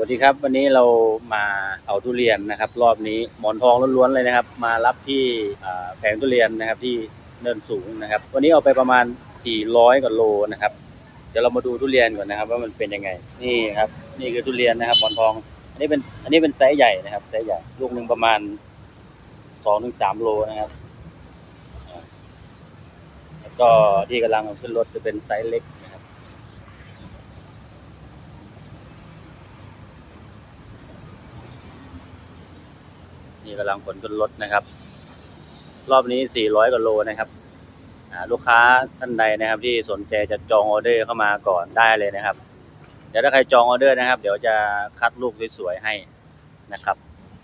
วัสดีครับ วันนี้เรามาเอาทุเรียนนะครับ รอบนี้หมอนทองล้วนๆเลยนะครับ มารับที่แผงทุเรียนนะครับที่เนินสูงนะครับ วันนี้เอาไปประมาณ 400กว่าโลนะครับ เดี๋ยวเรามาดูทุเรียนก่อนนะครับ ว่ามันเป็นยังไงนี่ครับ นี่คือทุเรียนนะครับหมอนทอง อันนี้เป็นอันนี้เป็นไซส์ใหญ่นะครับไซส์ใหญ่ลูกหนึ่งประมาณสองถึงสามโลนะครับแล้วก็ที่กำลังขึ้นรถจะเป็นไซส์เล็ก นี่กำลังขนขึ้นรถนะครับ รอบนี้ 400กว่าโลนะครับลูกค้าท่านใดนะครับ ที่สนใจจะจองออเดอร์เข้ามาก่อนได้เลยนะครับ เดี๋ยวถ้าใครจองออเดอร์นะครับ เดี๋ยวจะคัดลูกสวยๆให้นะครับ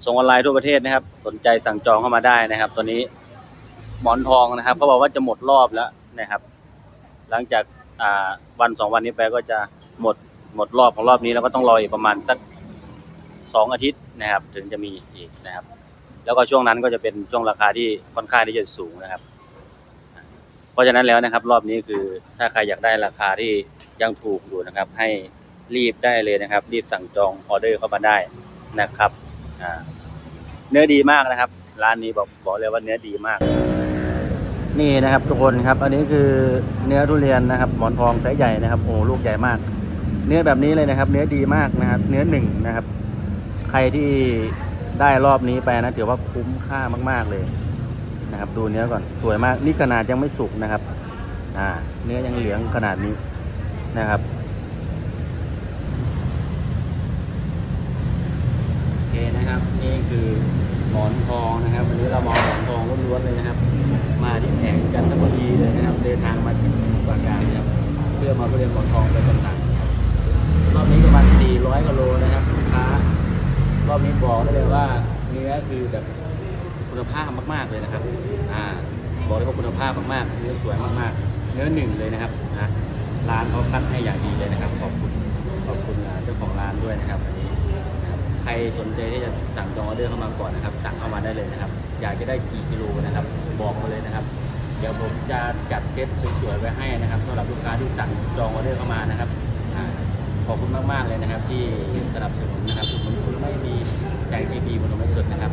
ส่งออนไลน์ทั่วประเทศนะครับ สนใจสั่งจองเข้ามาได้นะครับ ตัวนี้หมอนทองนะครับเขาบอกว่าจะหมดรอบแล้วนะครับ หลังจากวันสองวันนี้ไปก็จะหมดหมดรอบของรอบนี้แล้วก็ต้องรออีกประมาณสักสองอาทิตย์นะครับ ถึงจะมีอีกนะครับ แล้วก็ช่วงนั้นก็จะเป็นช่วงราคาที่ค่อนข้างที่จะสูงนะครับ เพราะฉะนั้นแล้วนะครับ รอบนี้คือถ้าใครอยากได้ราคาที่ยังถูกอยู่นะครับ ให้รีบได้เลยนะครับ รีบสั่งจองออเดอร์เข้ามาได้นะครับเนื้อดีมากนะครับ ร้านนี้บอกบอกเลยว่าเนื้อดีมาก นี่นะครับทุกคนครับ อันนี้คือเนื้อทุเรียนนะครับ หมอนทองไซส์ใหญ่นะครับโอ้ลูกใหญ่มาก เนื้อแบบนี้เลยนะครับ เนื้อดีมากนะครับ เนื้อหนึ่งนะครับ ใครที่ ได้รอบนี้ไปนะถือว่าคุ้มค่ามากๆเลยนะครับ ดูเนื้อก่อนสวยมากนี่ขนาดยังไม่สุกนะครับ อ่า เนื้อยังเหลืองขนาดนี้นะครับโอเคนะครับ นี่คือหมอนทองนะครับวันนี้เรามอาหมอนทองล้วนๆเลยนะครับ มาที่แผงจันทบุรีเลยนะครับเดินทางมาถึงปาการนะครับเพื่อมาเรียนหมอนทองไปจำหน่ายรอบนี้ประมาณ400กิโลนะครับลูกค้ารอบนี้บอกได้เลยว่าเนื้อ คือแบบคุณภาพมาก ๆเลยนะครับอ่าบอกเลยว่าคุณภาพมากๆเนื้อสวยมากๆ เนื้อหนึ่งเลยนะครับนะร้านเขาคัดให้อย่างดีเลยนะครับ ขอบคุณขอบคุณเจ้าของร้านด้วยนะครับอันนี้นะครับใครสนใจที่จะสั่งจองออเดอร์เข้ามาก่อนนะครับ สั่งเข้ามาได้เลยนะครับ อยากจะได้กี่กิโลนะครับ บอกมาเลยนะครับ เดี๋ยวผมจะจัดเซตสวยๆไว้ให้นะครับสำหรับลูกค้าที่สั่งจองออเดอร์เข้ามานะครับขอบคุณมากๆเลยนะครับ ที่สนับสนุนนะครับผมคุณ ใจที่ดีบนลมไม่สุดนะครับ